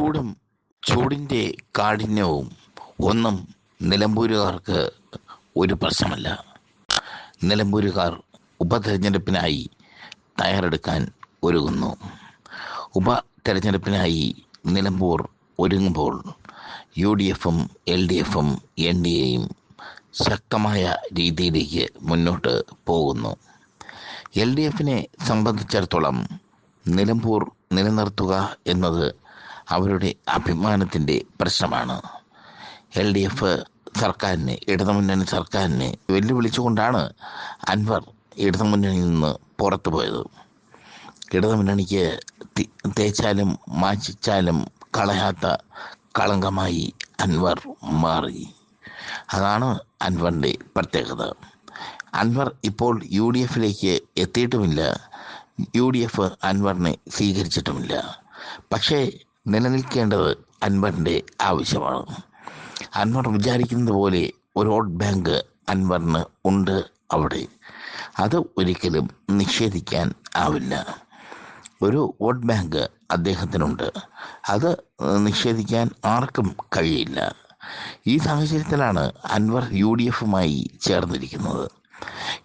ചൂടും ചൂടിന്റെ കാഠിന്യവും ഒന്നും നിലമ്പൂരുകാർക്ക് ഒരു പ്രശ്നമല്ല. നിലമ്പൂരുകാർ ഉപതെരഞ്ഞെടുപ്പിനായി തയ്യാറെടുക്കാൻ ഒരുങ്ങുന്നു. ഉപ ഉപതെരഞ്ഞെടുപ്പിനായി നിലമ്പൂർ ഒരുങ്ങുമ്പോൾ യു ഡി എഫും എൽ ഡി എഫും എൻ ഡി എയും ശക്തമായ രീതിയിലേക്ക് മുന്നോട്ട് പോകുന്നു. എൽ ഡി എഫിനെ സംബന്ധിച്ചിടത്തോളം നിലമ്പൂർ നിലനിർത്തുക എന്നത് അവരുടെ അഭിമാനത്തിന്റെ പ്രശ്നമാണ്. എൽ ഡി എഫ് സർക്കാരിനെ ഇടതുമുന്നണി സർക്കാരിനെ വെല്ലുവിളിച്ചുകൊണ്ടാണ് അൻവർ ഇടതുമുന്നണിയിൽ നിന്ന് പുറത്തു പോയത് ഇടതുമുന്നണിക്ക് തേച്ചാലും മാച്ചിച്ചാലും കളയാത്ത കളങ്കമായി അൻവർ മാറി. അതാണ് അൻവറിന്റെ പ്രത്യേകത. അൻവർ ഇപ്പോൾ യു ഡി എഫിലേക്ക് എത്തിയിട്ടുമില്ല. യു ഡി എഫ് അൻവറിനെ സ്വീകരിച്ചിട്ടുമില്ല. പക്ഷേ നിലനിൽക്കേണ്ടത് അൻവറിന്റെ ആവശ്യമാണ്. അൻവർ വിചാരിക്കുന്നത് പോലെ ഒരു വോട്ട് ബാങ്ക് അൻവറിന് ഉണ്ട് അവിടെ. അത് ഒരിക്കലും നിഷേധിക്കാൻ ആവില്ല. ഒരു വോട്ട് ബാങ്ക് അദ്ദേഹത്തിനുണ്ട്. അത് നിഷേധിക്കാൻ ആർക്കും കഴിയില്ല. ഈ സാഹചര്യത്തിലാണ് അൻവർ യു ഡി എഫുമായി ചേർന്നിരിക്കുന്നത്.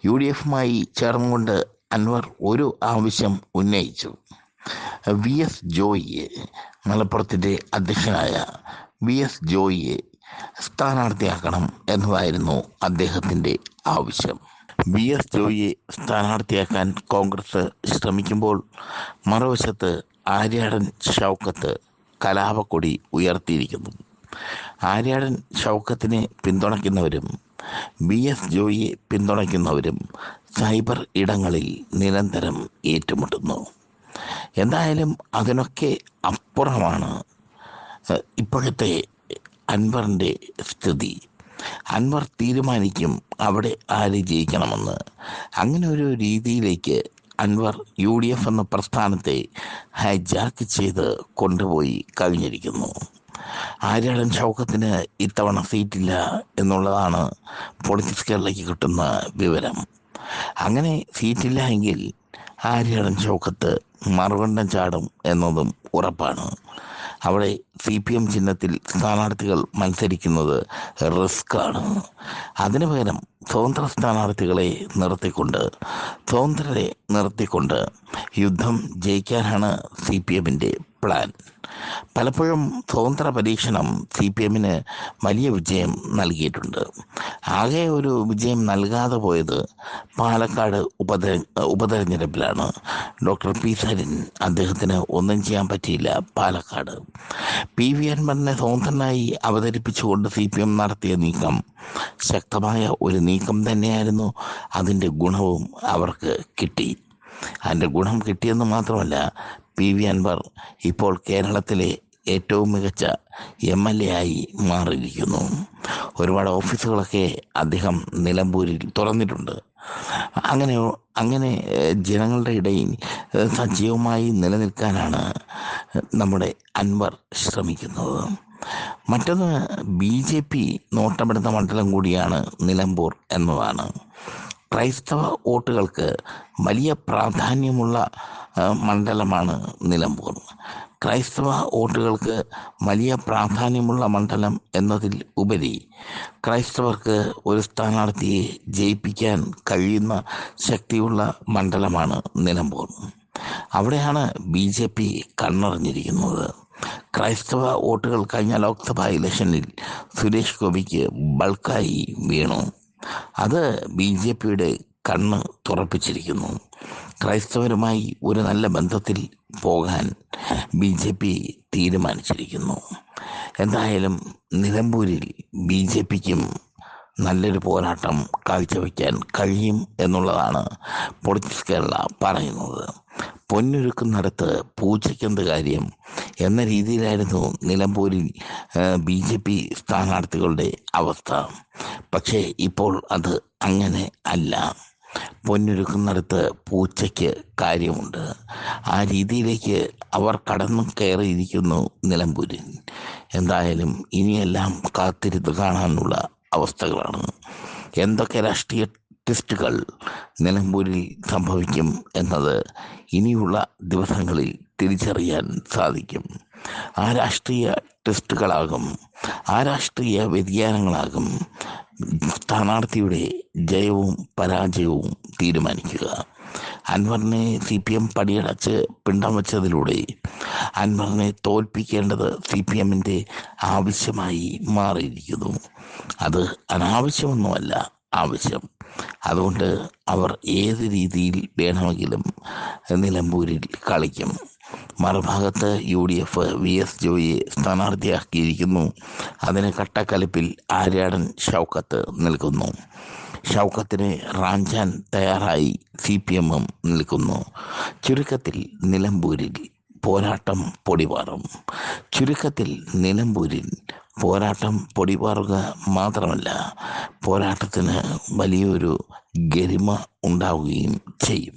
യു ഡി എഫുമായി ചേർന്നുകൊണ്ട് അൻവർ ഒരു ആവശ്യം ഉന്നയിച്ചു. വി എസ് ജോയിയെ മലപ്പുറത്തിന്റെ അധ്യക്ഷനായ വി എസ് ജോയിയെ സ്ഥാനാർത്ഥിയാക്കണം എന്നതായിരുന്നു അദ്ദേഹത്തിന്റെ ആവശ്യം. വി എസ് ജോയിയെ സ്ഥാനാർത്ഥിയാക്കാൻ കോൺഗ്രസ് ശ്രമിക്കുമ്പോൾ മറുവശത്ത് ആര്യാടൻ ഷൗക്കത്ത് കലാപക്കൊടി ഉയർത്തിയിരിക്കുന്നു. ആര്യാടൻ ഷൗക്കത്തിനെ പിന്തുണയ്ക്കുന്നവരും ബി എസ് ജോയിയെ പിന്തുണയ്ക്കുന്നവരും സൈബർ ഇടങ്ങളിൽ നിരന്തരം ഏറ്റുമുട്ടുന്നു. എന്തായാലും അതിനൊക്കെ അപ്പുറമാണ്. ഇപ്പോഴത്തെ അൻവറിന്റെ സ്ഥിതി. അൻവർ തീരുമാനിക്കും അവിടെ ആര് ജയിക്കണമെന്ന്. അങ്ങനെ ഒരു രീതിയിലേക്ക് അൻവർ യു ഡി എഫ് എന്ന പ്രസ്ഥാനത്തെ ഹൈജാക്ക് ചെയ്ത് കൊണ്ടുപോയി കഴിഞ്ഞിരിക്കുന്നു. ആര്യാടൻ ഷൗക്കത്തിന് ഇത്തവണ സീറ്റില്ല എന്നുള്ളതാണ് പൊളിറ്റിക്സ് കേരളയ്ക്ക് കിട്ടുന്ന വിവരം. അങ്ങനെ സീറ്റില്ല എങ്കിൽ ആര്യടൻ ചോക്കത്ത് മറുകണ്ഠം ചാടും എന്നതും ഉറപ്പാണ്. അവിടെ സി പി എം ചിഹ്നത്തിൽ സ്ഥാനാർത്ഥികൾ മത്സരിക്കുന്നത് റിസ്ക് ആണ് അതിനു പകരം സ്വതന്ത്ര സ്ഥാനാർത്ഥികളെ നിർത്തിക്കൊണ്ട് സ്വതന്ത്രരെ നിർത്തിക്കൊണ്ട് യുദ്ധം ജയിക്കാനാണ് സി പി എമ്മിന്റെ പ്ലാൻ. പലപ്പോഴും സ്വതന്ത്ര പരീക്ഷണം സി പി എമ്മിന് വലിയ വിജയം നൽകിയിട്ടുണ്ട്. ആകെ ഒരു വിജയം നൽകാതെ പോയത് പാലക്കാട് ഉപതെ ഉപതെരഞ്ഞെടുപ്പിലാണ്. ഡോക്ടർ പി സരിൻ അദ്ദേഹത്തിന് ഒന്നും ചെയ്യാൻ പറ്റിയില്ല പാലക്കാട്. പി വി അൻപറിനെ സ്വതന്ത്രനായി അവതരിപ്പിച്ചുകൊണ്ട് സി പി എം നടത്തിയ നീക്കം ശക്തമായ ഒരു നീക്കം തന്നെയായിരുന്നു അതിന്റെ ഗുണവും അവർക്ക് കിട്ടി. അതിന്റെ ഗുണം കിട്ടിയെന്ന് മാത്രമല്ല പി വി അൻവർ ഇപ്പോൾ കേരളത്തിലെ ഏറ്റവും മികച്ച എം എൽ എ ആയി മാറിയിരിക്കുന്നു. ഒരുപാട് ഓഫീസുകളൊക്കെ അദ്ദേഹം നിലമ്പൂരിൽ തുറന്നിട്ടുണ്ട്. അങ്ങനെ അങ്ങനെ ജനങ്ങളുടെ ഇടയിൽ സജീവമായി നിലനിൽക്കാനാണ് നമ്മുടെ അൻവർ ശ്രമിക്കുന്നത്. മറ്റൊന്ന് ബി ജെ പി നോട്ടമെടുത്ത മണ്ഡലം കൂടിയാണ് നിലമ്പൂർ എന്നതാണ്. ക്രൈസ്തവ വോട്ടുകൾക്ക് വലിയ പ്രാധാന്യമുള്ള മണ്ഡലമാണ് നിലമ്പൂർ. ക്രൈസ്തവ വോട്ടുകൾക്ക് വലിയ പ്രാധാന്യമുള്ള മണ്ഡലം എന്നതിൽ ഉപരി ക്രൈസ്തവർക്ക് ഒരു സ്ഥാനാർത്ഥിയെ ജയിപ്പിക്കാൻ കഴിയുന്ന ശക്തിയുള്ള മണ്ഡലമാണ് നിലമ്പൂർ. അവിടെയാണ് ബി ജെ പി കണ്ണറിഞ്ഞിരിക്കുന്നത് ക്രൈസ്തവ വോട്ടുകൾ കഴിഞ്ഞ ലോക്സഭാ ഇലക്ഷനിൽ സുരേഷ് ഗോപിക്ക് ബൾക്കായി വീണു. അത് ബി ജെ പിയുടെ കണ്ണ് തുറപ്പിച്ചിരിക്കുന്നു. ക്രൈസ്തവരുമായി ഒരു നല്ല ബന്ധത്തിൽ പോകാൻ ബി ജെ പി തീരുമാനിച്ചിരിക്കുന്നു. എന്തായാലും നിലമ്പൂരിൽ ബി ജെ പിക്കും നല്ലൊരു പോരാട്ടം കാഴ്ചവെക്കാൻ കഴിയും എന്നുള്ളതാണ് പൊളിറ്റിക്സ് കേരള പറയുന്നത്. പൊന്നൊരുക്കുന്നിടത്ത് പൂച്ചയ്ക്കെന്ത് കാര്യം? എന്ന രീതിയിലായിരുന്നു നിലമ്പൂരിൽ ബി ജെ പി സ്ഥാനാർത്ഥികളുടെ അവസ്ഥ. പക്ഷേ ഇപ്പോൾ അത് അങ്ങനെ അല്ല. പൊന്നൊരുക്കുന്നിടത്ത് പൂച്ചയ്ക്ക് കാര്യമുണ്ട്. ആ രീതിയിലേക്ക് അവർ കടന്നു കയറിയിരിക്കുന്നു നിലമ്പൂരിൽ. എന്തായാലും ഇനിയെല്ലാം കാത്തിരുന്ന് കാണാനുള്ള അവസ്ഥകളാണ്. എന്തൊക്കെ രാഷ്ട്രീയ ട്വിസ്റ്റുകൾ നിലമ്പൂരിൽ സംഭവിക്കും എന്നത് ഇനിയുള്ള ദിവസങ്ങളിൽ തിരിച്ചറിയാൻ സാധിക്കും. ആ രാഷ്ട്രീയ ടെസ്റ്റുകളാകും ആ രാഷ്ട്രീയ വ്യതിയാനങ്ങളാകും സ്ഥാനാർത്ഥിയുടെ ജയവും പരാജയവും തീരുമാനിക്കുക. അൻവറിനെ സി പി എം പടിയടച്ച് പിണ്ടം വച്ചതിലൂടെ അൻവറിനെ തോൽപ്പിക്കേണ്ടത് സി പി എമ്മിന്റെ ആവശ്യമായി മാറിയിരിക്കുന്നു. അത് അനാവശ്യമൊന്നുമല്ല ആവശ്യം. അതുകൊണ്ട് അവർ ഏത് രീതിയിൽ വേണമെങ്കിലും നിലമ്പൂരിൽ കളിക്കും. മറുഭാഗത്ത് U D F V S ജോയിയെ സ്ഥാനാർത്ഥിയാക്കിയിരിക്കുന്നു. അതിന് കട്ടക്കലിപ്പിൽ ആര്യാടൻ ഷൗക്കത്ത് നിൽക്കുന്നു. ഷൗക്കത്തിന് റാഞ്ചാൻ തയ്യാറായി സി പി എമ്മും നിൽക്കുന്നു. ചുരുക്കത്തിൽ നിലമ്പൂരിൽ പോരാട്ടം പൊടിപാറും. ചുരുക്കത്തിൽ നിലമ്പൂരിൽ പോരാട്ടം പൊടിപാറുക മാത്രമല്ല പോരാട്ടത്തിന് വലിയൊരു ഗരിമ ഉണ്ടാവുകയും ചെയ്യും.